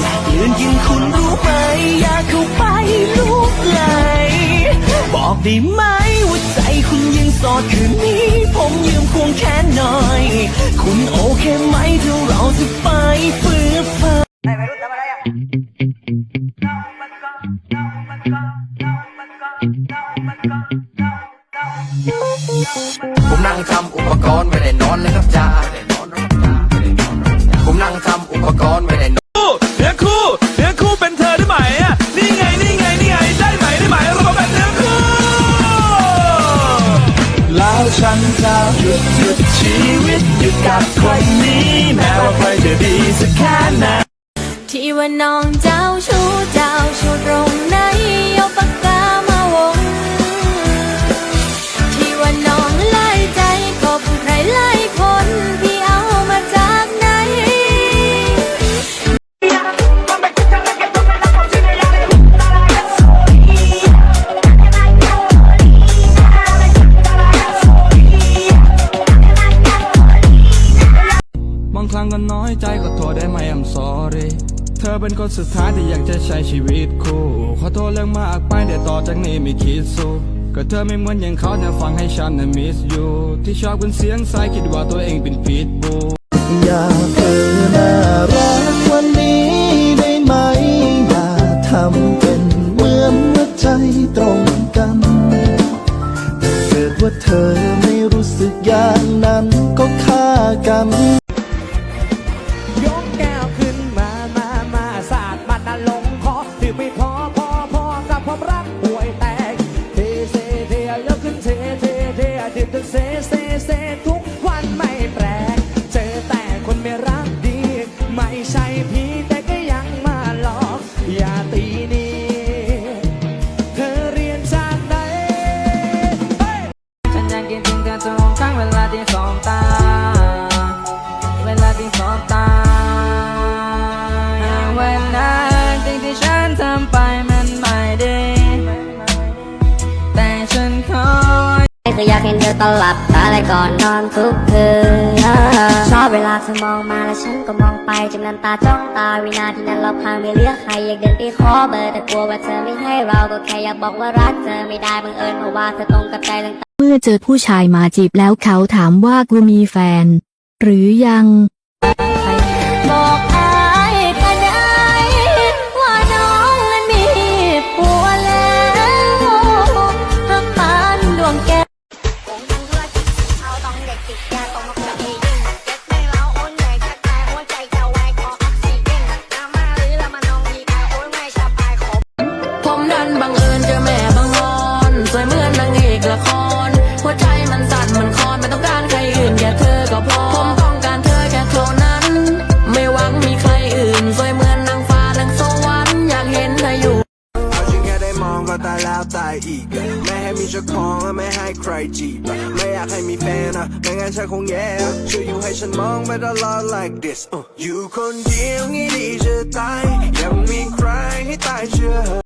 อยากเลือนยิงคุณรู้ไหม อยากเข้าไปลุกไหลบอกได้ไหมว่าใจคุณยังสอดคืนนี้ ผมยืมควงแขนหน่อย คุณโอเคไหมถ้าเราจะ กับคนนี้ แม้ว่าใครจะดีสักแค่ไหนที่ว่าน้องเจ้าชู้ ใจขอโทษได้ไหม I'm sorry เธอเป็นคนสุดท้ายที่อยากจะใช้ชีวิตคู่ ขอโทษเรื่องมากไปเดี๋ยวต่อจากนี้ไม่คิดสู้ก็เธอไม่เหมือนอย่างเขาเนี่ยฟังให้ฉันน่ะ miss you ที่ชอบกันเสียงใสคิดว่าตัวเองเป็นพิษบูอยากเธอน่ารักวันนี้ได้ไหมอย่าทำเป็นเหมือนว่าใจตรงกันถ้าเกิดว่าเธอไม่รู้สึกอย่างนั้นก็ฆ่ากัน ไม่พอพอพอกับความรักห่วยแตกเทเซเทยกขึ้นเทเทเทดิบเซเซเซทุ คืออยากเห็นเธอตอนหลับตาและก่อนนอนทุกคืนชอบเวลาเธอมองมาแล้วฉันก็มองไปจำนันตาจ้องตาวินาทีนั้นเราพางไม่เลือกใครอยากเดินไปขอเบอร์แต่กลัวว่าเธอไม่ให้เราก็แค่อยากบอกว่ารักเธอไม่ได้บังเอิญเพราะว่าเธอตรงกับใจต่างเมื่อเจอผู้ชายมาจีบแล้วเขาถามว่ากูมีแฟน หรือยัง ซิเจนน้ำมาหรือละมานองดีกาโอนไม่สบายขอผมดันบังเอิญเจอแม่ ไม่ให้มีเจ้าของและไม่ให้ใครจีบไม่อยากให้มีแฟนอะไม่งั้นฉันคงแย่ช่วยอยู่ให้ฉันมองไปตลอด like this อยู่คนเดียวงี้ดีจะตายยังมีใครให้ตายเชื่อ